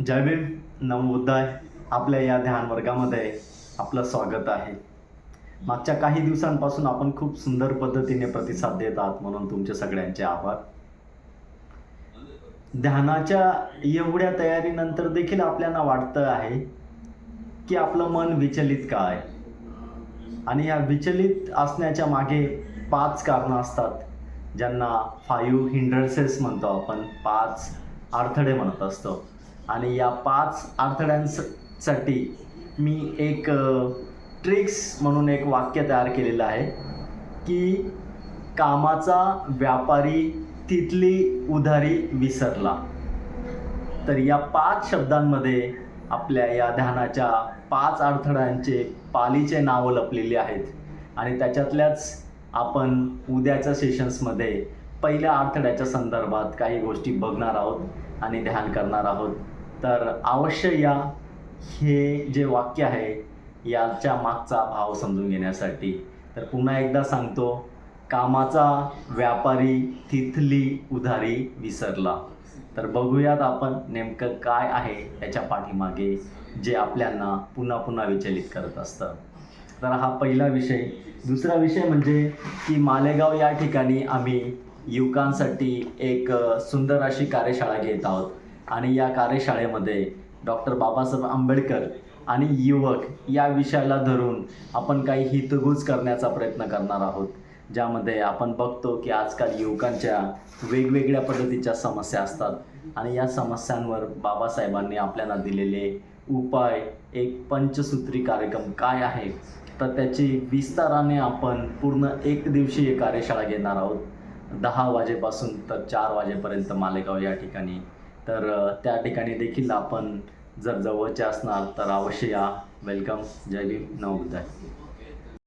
जय भीम. नमोदय आपल्या या ध्यान वर्गामध्ये आपलं स्वागत आहे. मागच्या काही दिवसांपासून आपण खूप सुंदर पद्धतीने प्रतिसाद देत आहात म्हणून तुमचे सगळ्यांचे आभार. ध्यानाच्या एवढ्या तयारीनंतर देखील आपल्याला वाटतं आहे की आपलं मन विचलित का आहे? आणि या विचलित असण्याच्या मागे पाच कारणं असतात. ज्यांना फाईव्ह हिंड्रन्सेस म्हणतो आपण. पाच अडथळे म्हणत असतो. आणि या पाच अडथळ्यांसाठी मी एक ट्रिक्स म्हणून एक वाक्य तयार केलेलं आहे की कामाचा व्यापारी तिथली उधारी विसरला. तर या पाच शब्दांमध्ये आपल्या या ध्यानाच्या पाच अडथळ्यांचे पालीचे नावं लपलेली आहेत. आणि त्याच्यातल्याच आपण उद्याच्या सेशन्समध्ये पहिल्या अडथळ्याच्या संदर्भात काही गोष्टी बघणार आहोत आणि ध्यान करणार आहोत. तर अवश्य या. हे जे वाक्य आहे याच्या मागचा भाव समजून घेण्यासाठी. तर पुन्हा एकदा सांगतो कामाचा व्यापारी तिथली उधारी विसरला. तर बघूयात आपण नेमकं काय आहे याच्या पाठीमागे जे आपल्यांना पुन्हा पुन्हा विचलित करत असतं. तर हा पहिला विषय. दुसरा विषय म्हणजे की मालेगाव या ठिकाणी आम्ही युवकांसाठी एक सुंदर अशी कार्यशाळा घेत आहोत. आणि या कार्यशाळेमध्ये डॉक्टर बाबासाहेब आंबेडकर आणि युवक या विषयाला धरून आपण काही हितगुज करण्याचा प्रयत्न करणार आहोत ज्यामध्ये आपण बघतो की आजकाल युवकांच्या वेगवेगळ्या पद्धतीच्या समस्या असतात आणि या समस्यांवर बाबासाहेबांनी आपल्याला दिलेले उपाय एक पंचसूत्री कार्यक्रम काय आहे तर त्याची विस्ताराने आपण पूर्ण एक दिवशीय कार्यशाळा घेणार आहोत. दहा वाजेपासून तर चार वाजेपर्यंत मालेगाव या ठिकाणी तर त्या ठिकाणी देखील आपण जर जवळचे असणार तर अवश्य या. वेलकम जय भीम. नवोदय